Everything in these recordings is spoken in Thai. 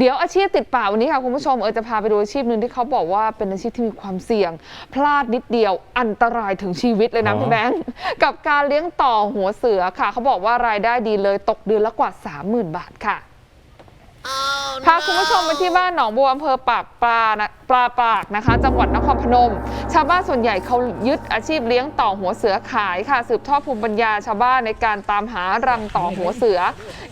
เดี๋ยวอาชีพติดป่าวันนี้ค่ะคุณผู้ชมเออจะพาไปดูอาชีพหนึ่งที่เขาบอกว่าเป็นอาชีพที่มีความเสี่ยง พลาดนิดเดียวอันตรายถึงชีวิตเลยนะอ๋อพี่แบงค์กับการเลี้ยงต่อหัวเสือค่ะ เขาบอกว่ารายได้ดีเลยตกเดือนละกว่า 30,000 บาทค่ะ พาคุณผู้ชมไปที่บ้านหนองบัวอำเภอปากปลานะปลาปากนะคะ จังหวัดนครพนม ชาวบ้านส่วนใหญ่เขายึดอาชีพเลี้ยงต่อหัวเสือขายค่ะ สืบทอดภูมิปัญญาชาวบ้านในการตามหารังต่อหัวเสือ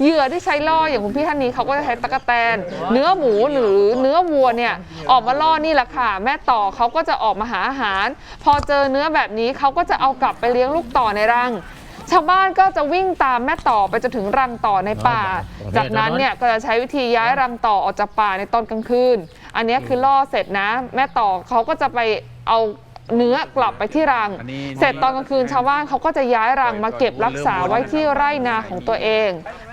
เหยื่อที่ใช้ล่ออย่างคุณพี่ท่านนี้เขาก็จะใช้ตะกแตน เนื้อหมูหรือเนื้อวัวเนี่ยออกมาล่อนี่แหละค่ะ แม่ต่อเขาก็จะออกมาหาอาหาร พอเจอเนื้อแบบนี้เขาก็จะเอากลับไปเลี้ยงลูกต่อในรัง ชาวบ้านก็จะวิ่งตามแม่ต่อไปจนถึงรังต่อในป่า จากนั้นเนี่ยก็จะใช้วิธีย้ายรังต่อออกจากป่าในตอนกลางคืน อันเนี้ยคือล่อเสร็จนะ แม่ต่อเขาก็จะไปเอาเนื้อกลับไปที่รังอันนี้เสร็จตอนกลางคืนชาวบ้านเขาก็จะย้ายรังมาเก็บรักษาไว้ที่ไร่นาของตัวเอง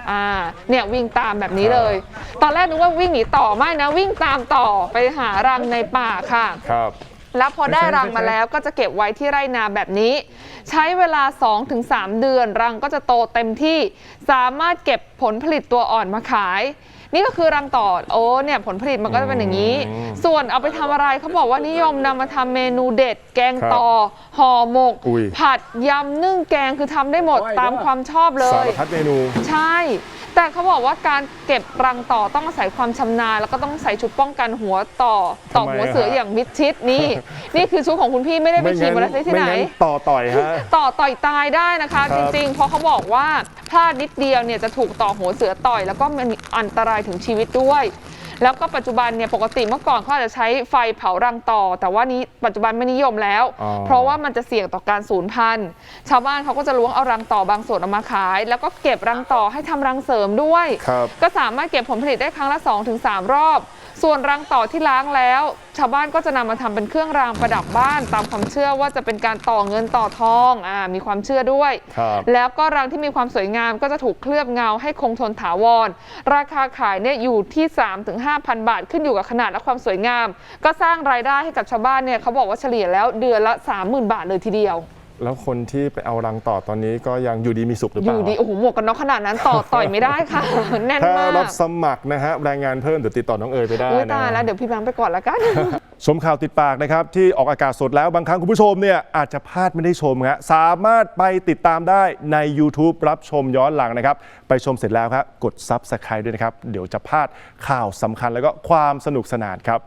อ่าเนี่ยวิ่งตามแบบนี้เลย ตอนแรกนึกว่าวิ่งหนีต่อไม่นะ วิ่งตามต่อไปหารังในป่าค่ะครับ แล้วพอได้รังมาแล้วก็จะเก็บไว้ที่ไร่นาแบบนี้ ใช้เวลา 2-3 เดือน รังก็จะโตเต็มที่สามารถเก็บผลผลิตตัวอ่อนมาขาย นี่ก็คือรังต่อโอ้เนี่ยผลผลิตมันก็จะเป็นอย่างนี้อืมส่วนเอาไปทำอะไรเขาบอกว่านิยมนำมาทำเมนูเด็ด แกงครับต่อห่อหมก อุ้ย ผัดยำนึ่งแกงคือทำได้หมดตามความชอบเลสายรพัดเมนู ใช่ แต่เขาบอกว่าการเก็บรังต่อต้องอาศัยความชำนาญแล้วก็ต้องใส่ชุดป้องกันหัวต่อต่อทำไมหัวเสือฮะ อย่างมิดชิดนี่ นี่คือชุดของคุณพี่ไม่ได้ไปขี่มอเตอร์ไซค์ที่ไหน ม่งั้ต่อต่อยฮะ ต่อต่อยตายได้นะคะ ครัจบ ริงๆ เพราะเขาบอกว่าพลาดนิดเดียวเนี่ยจะถูกต่อหัวเสือต่อย แล้วก็มันอันตรายถึงชีวิตด้วย แล้วก็ปัจจุบันเนี่ยปกติเมื่อก่อนเขาอาจจะใช้ไฟเผารังต่อ แต่ว่านี้ปัจจุบันไม่นิยมแล้ว อ๋อ เพราะว่ามันจะเสี่ยงต่อการสูญพันธุ์ ชาวบ้านเขาก็จะล้วงเอารังต่อบางส่วนออกมาขาย แล้วก็เก็บรังต่อให้ทำรังเสริมด้วย ครับ ก็สามารถเก็บผลผลิตได้ครั้งละ 2-3 รอบ ส่วนรังต่อที่ล้างแล้ว ชาวบ้านก็จะนำมาทำเป็นเครื่องรางประดับบ้าน ตามความเชื่อว่าจะเป็นการต่อเงินต่อทองอ่ามีความเชื่อด้วยครับแล้วก็รังที่มีความสวยงามก็จะถูกเคลือบเงาให้คงทนถาวร ราคาขายเนี่ยอยู่ที่3-5,000 บาท ขึ้นอยู่กับขนาดและความสวยงาม ก็สร้างรายได้ให้กับชาวบ้านเนี่ยเขาบอกว่าเฉลี่ยแล้วเดือนละ 30,000 บาทเลยทีเดียว แล้วคนที่ไปเอารังต่อตอนนี้ก็ยังอยู่ดีมีสุขหรืออเปล่า ยู่ดีโอ้โหหมวกกันน็อกขนาดนั้นต่อต่อยไม่ได้ค่ะ แน่นถ้ามากรับสมัครนะฮะแรงงานเพิ่มเดี๋ยวติดต่อน้องเอ๋ยไปได้อุ้ยนะ ตายแล้วเดี๋ยวพี่แบงค์ไปก่อนละกัน ชมข่าวติดปากนะครับ ที่ออกอากาศสดแล้วบางครั้งคุณผู้ชมเนี่ยอาจจะพลาดไม่ได้ชมฮะสามารถไปติดตามได้ใน YouTube รับชมย้อนหลังนะครับ ไปชมเสร็จแล้วครับ กด Subscribe ด้วยนะครับ เดี๋ยวจะพลาดข่าวสำคัญแล้วก็ความสนุกสนานครับ